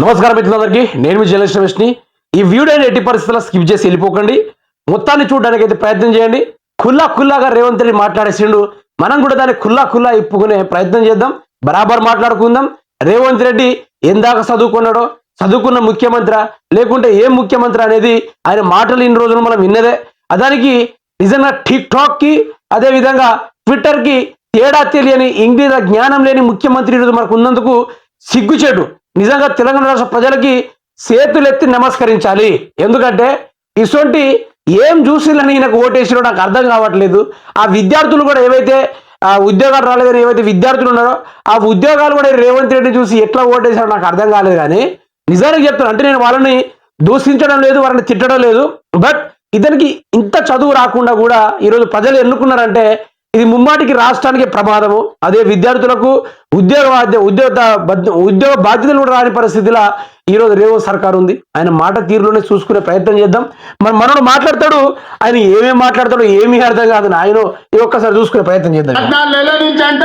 నమస్కారం మిత్రులందరికీ. నేను మీ జర్నలిస్ట్ ఈ వీడియోని ఎట్టి పరిస్థితుల్లో స్కిప్ చేసి వెళ్ళిపోకండి. మొత్తాన్ని చూడడానికి అయితే ప్రయత్నం చేయండి. ఖుల్లా ఖుల్లాగా రేవంత్ రెడ్డి మాట్లాడేసిండు. మనం కూడా దాన్ని ఖుల్లా ఖుల్లా ఇప్పుకునే ప్రయత్నం చేద్దాం. బరాబర్ మాట్లాడుకుందాం. రేవంత్ రెడ్డి ఎందాక చదువుకున్నాడో చదువుకున్న ముఖ్యమంత్రి లేకుంటే ఏ ముఖ్యమంత్రి అనేది ఆయన మాటలు ఇన్ని రోజులు మనం విన్నదే. అదానికి నిజంగా టిక్ టాక్కి ట్విట్టర్కి ట్విట్టర్కి తేడా తెలియని ఇంగ్లీష్ జ్ఞానం లేని ముఖ్యమంత్రి ఈరోజు మనకు ఉన్నందుకు సిగ్గుచేటు. నిజంగా తెలంగాణ రాష్ట్ర ప్రజలకి చేతులెత్తి నమస్కరించాలి. ఎందుకంటే ఇటువంటి ఏం చూసిందని ఈయనకు ఓటేసిరో నాకు అర్థం కావట్లేదు. ఆ విద్యార్థులు కూడా ఏవైతే ఆ ఉద్యోగాలు రాలేదని ఏవైతే విద్యార్థులు ఉన్నారో ఆ ఉద్యోగాలు కూడా రేవంత్ రెడ్డి చూసి ఎట్లా ఓటేసారో నాకు అర్థం కాలేదు కానీ నిజానికి చెప్తాను అంటే నేను వాళ్ళని దూషించడం లేదు వాళ్ళని తిట్టడం లేదు బట్ ఇతనికి ఇంత చదువు రాకుండా కూడా ఈరోజు ప్రజలు ఎన్నుకున్నారంటే ఇది ముమ్మాటికి రాష్ట్రానికి ప్రమాదము. అదే విద్యార్థులకు ఉద్యోగ ఉద్యోగ ఉద్యోగ బాధ్యతలు కూడా రాని పరిస్థితిలో ఈరోజు రేవంత్ సర్కార్ ఉంది. ఆయన మాట తీరులోనే చూసుకునే ప్రయత్నం చేద్దాం. మరి మనోడు మాట్లాడతాడు. ఆయన ఏమేమి మాట్లాడతాడో ఏమీ అర్థం కాదు. ఆయన ఈ ఒక్కసారి చూసుకునే ప్రయత్నం చేద్దాం. పద్నాలుగు నెలల నుంచి అంట.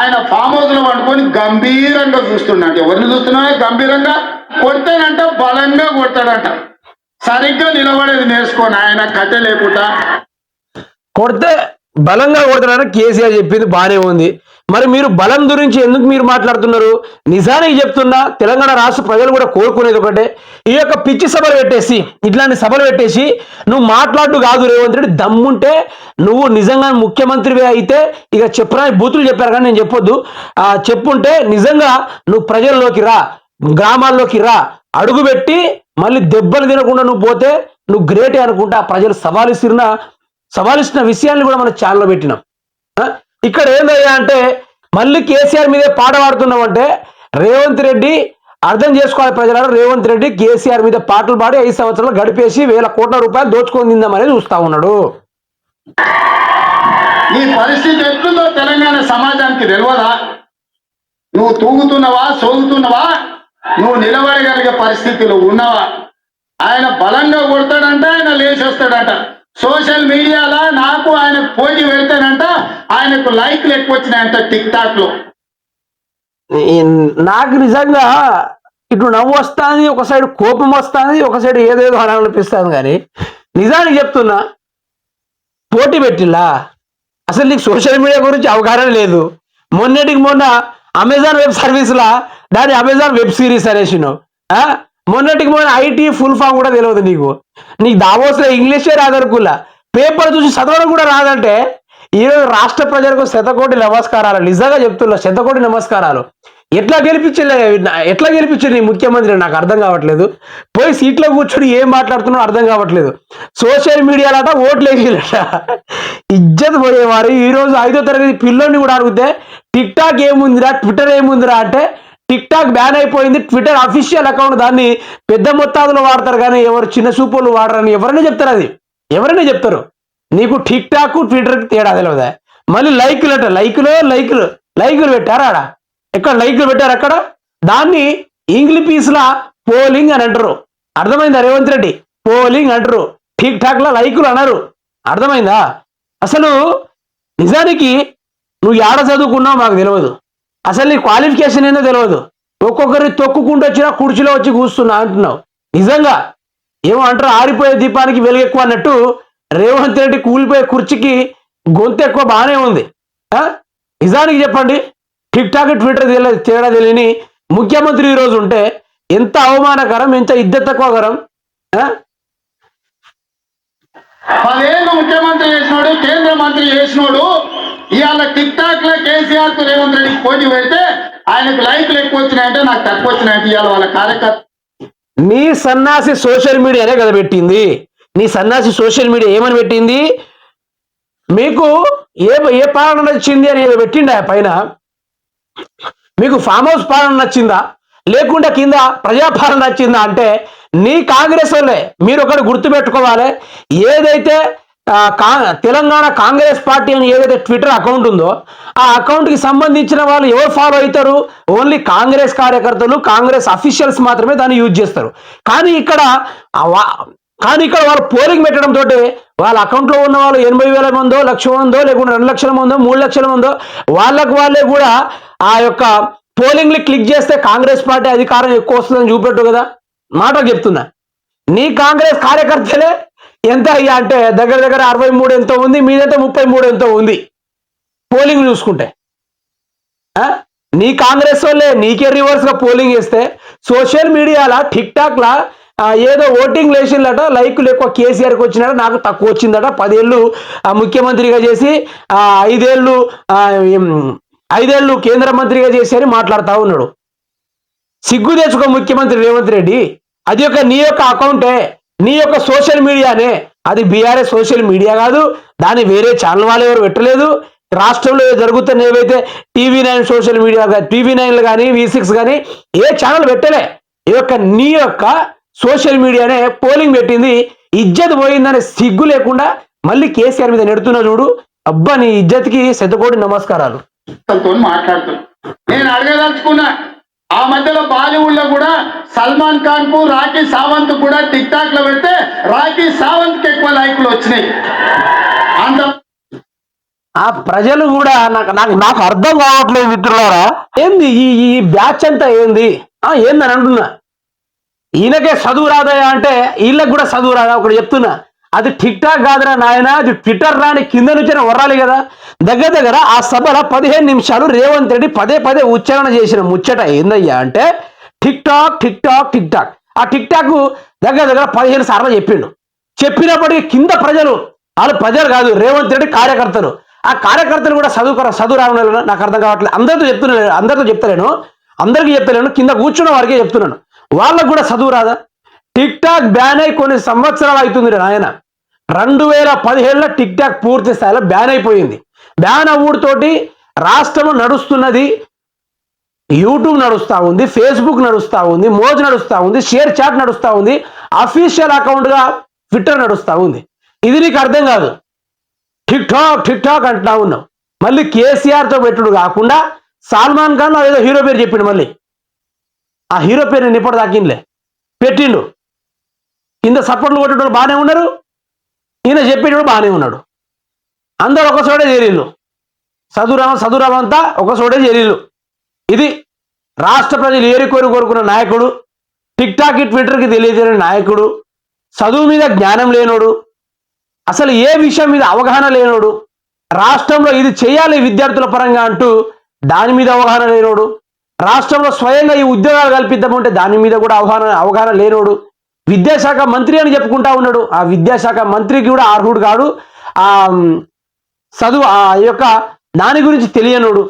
ఆయన ఫామ్ హౌస్లో పట్టుకొని గంభీరంగా చూస్తున్నాడు ఎవరిని చూస్తున్నాడు గంభీరంగా? కొడితేనంట బలంగా కొడతాడంట. సరిగ్గా నిలబడేది నేర్చుకోని ఆయన కట్టె లేకుండా. కొడితే బలంగా కొడతాడని కేసీఆర్ చెప్పింది బానే ఉంది. మరి మీరు బలం గురించి ఎందుకు మీరు మాట్లాడుతున్నారు? నిజానికి చెప్తున్నా తెలంగాణ రాష్ట్ర ప్రజలు కూడా కోరుకునేది ఒకటే ఈ యొక్క పిచ్చి సభలు పెట్టేసి ఇట్లాంటి సభలు పెట్టేసి నువ్వు మాట్లాడు కాదు రేవంత్ రెడ్డి దమ్ముంటే నువ్వు నిజంగా ముఖ్యమంత్రివే అయితే ఇక చెప్పరాని బూతులు చెప్పారు కానీ నేను చెప్పొద్దు. ఆ చెప్పుంటే నిజంగా నువ్వు ప్రజల్లోకి రా గ్రామాల్లోకి రా అడుగు పెట్టి మళ్ళీ దెబ్బలు తినకుండా నువ్వు పోతే నువ్వు గ్రేటే అనుకుంటా ప్రజలు సవాలు ఇస్తున్నా సవాలిస్తున్న విషయాన్ని కూడా మనం ఛానల్లో పెట్టినాం. ఇక్కడ ఏందయ్యా అంటే మళ్ళీ కేసీఆర్ మీదే పాట పాడుతున్నాం అంటే రేవంత్ రెడ్డి అర్థం చేసుకోవాలి ప్రజలను రేవంత్ రెడ్డి కేసీఆర్ మీద పాటలు పాడి ఐదు సంవత్సరాలు గడిపేసి వేల కోట్ల రూపాయలు దోచుకొని తిందామని చూస్తా ఉన్నాడు. ఈ పరిస్థితి ఎట్లుందో తెలంగాణ సమాజానికి తెలియదా నువ్వు తూగుతున్నావా సోగుతున్నావా? నువ్వు నిలబడగలిగే పరిస్థితిలో ఉన్నావా? ఆయన బలంగా కొడతాడంట ఆయన లేచి వస్తాడంట. సోషల్ మీడియాలో నాకు ఆయన పోటీ పెడతానంట ఆయనకు లైక్లు ఎక్కువ వచ్చినాయంట టిక్ టాక్లో నాకు నిజంగా ఇటు నవ్వు వస్తుంది ఒక సైడ్ కోపం వస్తుంది ఒక సైడ్ ఏదేదో అనిపిస్తుంది కానీ నిజానికి చెప్తున్నా పోటీ పెట్టిలా అసలు నీకు సోషల్ మీడియా గురించి అవగాహన లేదు. మొన్నటికి మొన్న అమెజాన్ వెబ్ సర్వీస్లా దాని అమెజాన్ వెబ్ సిరీస్ అనేసినావు. మొన్నటికి మొన్న ఐటీ ఫుల్ ఫామ్ కూడా తెలియదు నీకు. నీకు దావోస్లో ఇంగ్లీషే రాదనుకులా పేపర్ చూసి చదవడం కూడా రాదంటే ఈరోజు రాష్ట్ర ప్రజలకు శతకోటి నమస్కారాలు. నిజంగా చెప్తున్నా శతకోటి నమస్కారాలు. ఎట్లా గెలిపించలే ఎట్లా గెలిపించారు నీ ముఖ్యమంత్రి? నాకు అర్థం కావట్లేదు. పోయి సీట్లో కూర్చొని ఏం మాట్లాడుతున్నాడో అర్థం కావట్లేదు. సోషల్ మీడియాలట ఓట్లు వేసిలట ఇజ్జత్ పోయేవారు. ఈరోజు ఐదో తరగతి పిల్లోని కూడా అడిగితే టిక్ టాక్ ఏముందిరా ట్విట్టర్ ఏముందిరా అంటే టిక్ టాక్ బ్యాన్ అయిపోయింది. ట్విట్టర్ అఫీషియల్ అకౌంట్ దాన్ని పెద్ద మొత్తాదులో వాడతారు కానీ ఎవరు చిన్న సూపులు వాడరని ఎవరైనా చెప్తారు అది. ఎవరైనా చెప్తారు. నీకు టిక్ టాక్ ట్విట్టర్కి తేడా తెలియదా మళ్ళీ లైకులు అంట. లైకులు లైకులు. లైకులు పెట్టారా ఆడ? ఎక్కడ లైకులు పెట్టారు అక్కడ? దాన్ని ఇంగ్లీష్ పీస్లా పోలింగ్ అని అంటారు. అర్థమైందా రేవంత్ రెడ్డి? పోలింగ్ అంటారు. టిక్ టాక్ లా లైకులు అన్నారు. అర్థమైందా? అసలు నిజానికి నువ్వు ఏడ చదువుకున్నావు మాకు తెలియదు అసలు నీ క్వాలిఫికేషన్ ఏందో తెలియదు ఒక్కొక్కరి తొక్కుకుంటూ వచ్చినా కుర్చీలో వచ్చి కూస్తున్నా అంటున్నావు. నిజంగా ఏమో అంటారు ఆరిపోయే దీపానికి వెలుగెక్కువ అన్నట్టు రేవంత్ రెడ్డి కూలిపోయే కుర్చీకి గొంతు ఎక్కువ బాగానే ఉంది. నిజానికి చెప్పండి టిక్ టాక్ ట్విట్టర్ తెలియదు తేడా తెలియని ముఖ్యమంత్రి ఈరోజు ఉంటే ఎంత అవమానకరం ఎంత ఇద్దరు తక్కువకరం పదేళ్ళు ముఖ్యమంత్రి చేసినాడు కేంద్ర మంత్రి చేసినాడు ఇవాళ టిక్ టాక్లో కేసీఆర్తో రేవంత్ రెడ్డి పోటీ పెడితే ఆయనకు లైక్లు ఎక్కువ వచ్చినాయంటే నాకు తక్కువ వచ్చినాయంటే ఇవాళ వాళ్ళ కార్యకర్త నీ సన్నాసి సోషల్ మీడియానే కదా పెట్టింది. నీ సన్నాసి సోషల్ మీడియా ఏమని పెట్టింది? మీకు ఏ ఏ పాలన నచ్చింది అని ఏదో పెట్టిండా పైన? మీకు ఫామ్ హౌస్ పాలన నచ్చిందా? లేకుండా కింద ప్రజాపాలన నచ్చిందా? అంటే నీ కాంగ్రెస్ వాళ్ళే మీరు ఒకటి గుర్తుపెట్టుకోవాలి. ఏదైతే తెలంగాణ కాంగ్రెస్ పార్టీ అని ఏదైతే ట్విట్టర్ అకౌంట్ ఉందో ఆ అకౌంట్కి సంబంధించిన వాళ్ళు ఎవరు ఫాలో అవుతారు? ఓన్లీ కాంగ్రెస్ కార్యకర్తలు కాంగ్రెస్ అఫీషియల్స్ మాత్రమే దాన్ని యూజ్ చేస్తారు. కానీ ఇక్కడ వా- కానీ ఇక్కడ వాళ్ళు పోలింగ్ పెట్టడం తోటి వాళ్ళ అకౌంట్లో ఉన్న వాళ్ళు ఎనభై వేల మందో లక్ష మందో లేకుంటే రెండు లక్షల మందో మూడు లక్షల మందో వాళ్ళకు వాళ్ళే కూడా ఆ యొక్క పోలింగ్లు క్లిక్ చేస్తే కాంగ్రెస్ పార్టీ అధికారం ఎక్కువ వస్తుందని చూపెట్టు కదా. మాట చెప్తున్నా. నీ కాంగ్రెస్ కార్యకర్తలే ఎంత అయ్యా అంటే దగ్గర దగ్గర అరవై మూడు ఎంతో ఉంది మీదంతా ముప్పై మూడు ఎంతో ఉంది. పోలింగ్ చూసుకుంటే. నీ కాంగ్రెస్ వాళ్ళే నీకే రివర్స్గా పోలింగ్ వేస్తే సోషల్ మీడియాలో టిక్ టాక్లా ఏదో ఓటింగ్ లేచిందట లైకులు ఎక్కువ కేసీఆర్కి వచ్చినట నాకు తక్కువ వచ్చిందట. పదేళ్ళు ముఖ్యమంత్రిగా చేసి ఐదేళ్ళు ఐదేళ్ళు కేంద్ర మంత్రిగా చేసి అని మాట్లాడుతూ ఉన్నాడు. సిగ్గు తెచ్చుకో ముఖ్యమంత్రి రేవంత్ రెడ్డి. అది యొక్క నీ యొక్క అకౌంటే. నీ యొక్క సోషల్ మీడియానే. అది బీఆర్ఎస్ సోషల్ మీడియా కాదు. దాన్ని వేరే ఛానల్ వాళ్ళు ఎవరు పెట్టలేదు. రాష్ట్రంలో జరుగుతున్న ఏవైతే TV nine social media TV నైన్లు కానీ వి సిక్స్ కానీ ఏ ఛానల్ పెట్టలే. ఈ యొక్క నీ యొక్క సోషల్ మీడియానే పోలింగ్ పెట్టింది. ఇజ్జత్ పోయిందనే సిగ్గు లేకుండా మళ్ళీ కేసీఆర్ మీద నెడుతున్నా చూడు. అబ్బా నీ ఇజ్జత్కి శతకోటి నమస్కారాలు. మాట్లాడుతున్నా. నేను అడగదలుచుకున్నా. ఆ మధ్యలో బాలీవుడ్లో కూడా సల్మాన్ ఖాన్కు రాఖీ సావంత్ కూడా టిక్ టాక్లో పెడితే రాఖీ సావంత్కి ఎక్కువ లైకులు వచ్చినాయి. అంత ఆ ప్రజలు కూడా నాకు నాకు నాకు అర్థం కావట్లేదు మిత్రులారా. ఏంది ఈ ఈ బ్యాచ్ అంతా ఏంది? ఆ ఏందని అంటున్నా? ఈయనకే చదువు రాదయా అంటే వీళ్ళకి కూడా చదువు రాదా? ఒకటి చెప్తున్నా. అది టిక్ టాక్ కాదురా నాయన అది ట్విట్టర్ రాని కింద నుంచి వరాలి కదా. దగ్గర దగ్గర ఆ సభలో పదిహేను నిమిషాలు రేవంత్ రెడ్డి పదే పదే ఉచ్చారణ చేసిన ముచ్చట ఏందయ్యా అంటే TikTok TikTok TikTok ఆ టిక్ టాక్ దగ్గర దగ్గర పదిహేను సార్లు చెప్పిండు. చెప్పినప్పటికీ కింద ప్రజలు వాళ్ళు ప్రజలు కాదు రేవంత్ రెడ్డి కార్యకర్తలు. ఆ కార్యకర్తలు కూడా చదువుకోరా చదువు రావడం నాకు అర్థం కావట్లేదు. అందరితో చెప్తున్నాను అందరితో చెప్తలేను. అందరికీ చెప్తలేను కింద కూర్చున్న వారికే చెప్తున్నాను. వాళ్ళకు కూడా చదువు రాదా? టిక్ టాక్ బ్యాన్ అయి కొన్ని సంవత్సరాలు అవుతుంది నాయన. రెండు వేల పదిహేడులో టిక్ టాక్ పూర్తి స్థాయిలో బ్యాన్ అయిపోయింది. బ్యాన్ అవ్వుడుతోటి రాష్ట్రంలో నడుస్తున్నది యూట్యూబ్ నడుస్తూ ఉంది ఫేస్బుక్ నడుస్తూ ఉంది మోజ్ నడుస్తూ ఉంది షేర్ చాట్ నడుస్తూ ఉంది అఫీషియల్ అకౌంట్గా ట్విట్టర్ నడుస్తూ ఉంది. ఇది నీకు అర్థం కాదు. టిక్ టాక్ టిక్ టాక్ అంటున్నా ఉన్నావు. మళ్ళీ కేసీఆర్తో పెట్టుడు కాకుండా సల్మాన్ ఖాన్ ఏదో హీరో పేరు చెప్పిండు మళ్ళీ. ఆ హీరో పేరు నేను ఇప్పటి దాకిందిలే పెట్టిండు. కింద సపోర్ట్లు కొట్టేటోళ్ళు బాగానే ఉన్నారు. ఈయన చెప్పేటోడు బాగానే ఉన్నాడు. అందరూ ఒక చోటే చేరిళ్ళు సదురామ చదువురామంతా ఒక చోటే ఇది రాష్ట్ర ప్రజలు ఏరికోరి కోరుకున్న నాయకుడు టిక్ టాక్ ట్విట్టర్కి తెలియజేయని నాయకుడు చదువు మీద జ్ఞానం లేనోడు అసలు ఏ విషయం మీద అవగాహన లేనోడు రాష్ట్రంలో ఇది చేయాలి విద్యార్థుల పరంగా అంటూ దాని మీద అవగాహన లేనోడు రాష్ట్రంలో స్వయంగా ఈ ఉద్యోగాలు కల్పిద్దామంటే దాని మీద కూడా అవగాహన అవగాహన లేనోడు విద్యాశాఖ మంత్రి అని చెప్పుకుంటా ఉన్నాడు. ఆ విద్యాశాఖ మంత్రికి కూడా అర్హుడు కాడు. ఆ చదువు ఆ యొక్క దాని గురించి తెలియనుడు.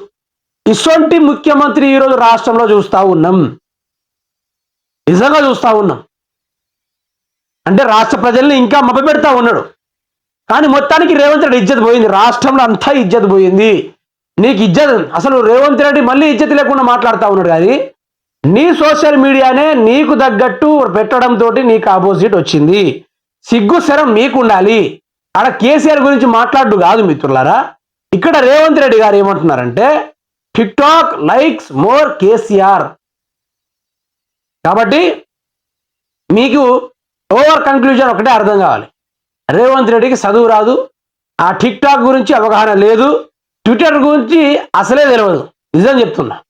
ఇటువంటి ముఖ్యమంత్రి ఈరోజు రాష్ట్రంలో చూస్తూ ఉన్నాం. నిజంగా చూస్తూ ఉన్నాం. అంటే రాష్ట్ర ప్రజల్ని ఇంకా మభపెడతా ఉన్నాడు. కానీ మొత్తానికి రేవంత్ రెడ్డి ఇజ్జత్ పోయింది. రాష్ట్రంలో అంతా ఇజ్జత్ పోయింది. నీకు ఇజ్జత్ అసలు రేవంత్ రెడ్డి మళ్ళీ ఇజ్జత్ లేకుండా మాట్లాడుతూ ఉన్నాడు కానీ నీ సోషల్ మీడియానే నీకు తగ్గట్టు పెట్టడంతో నీకు ఆపోజిట్ వచ్చింది. సిగ్గు శరం మీకుండాలి ఆడ కేసీఆర్ గురించి మాట్లాడు కాదు మిత్రులారా. ఇక్కడ రేవంత్ రెడ్డి గారు ఏమంటున్నారంటే TikTok likes more KCR. కాబట్టి మీకు ఓవర్ కన్క్లూజన్ ఒకటే అర్థం కావాలి. రేవంత్ రెడ్డికి చదువు రాదు. ఆ టిక్ టాక్ గురించి అవగాహన లేదు. ట్విట్టర్ గురించి అసలే తెలియదు నిజం చెప్తున్నా.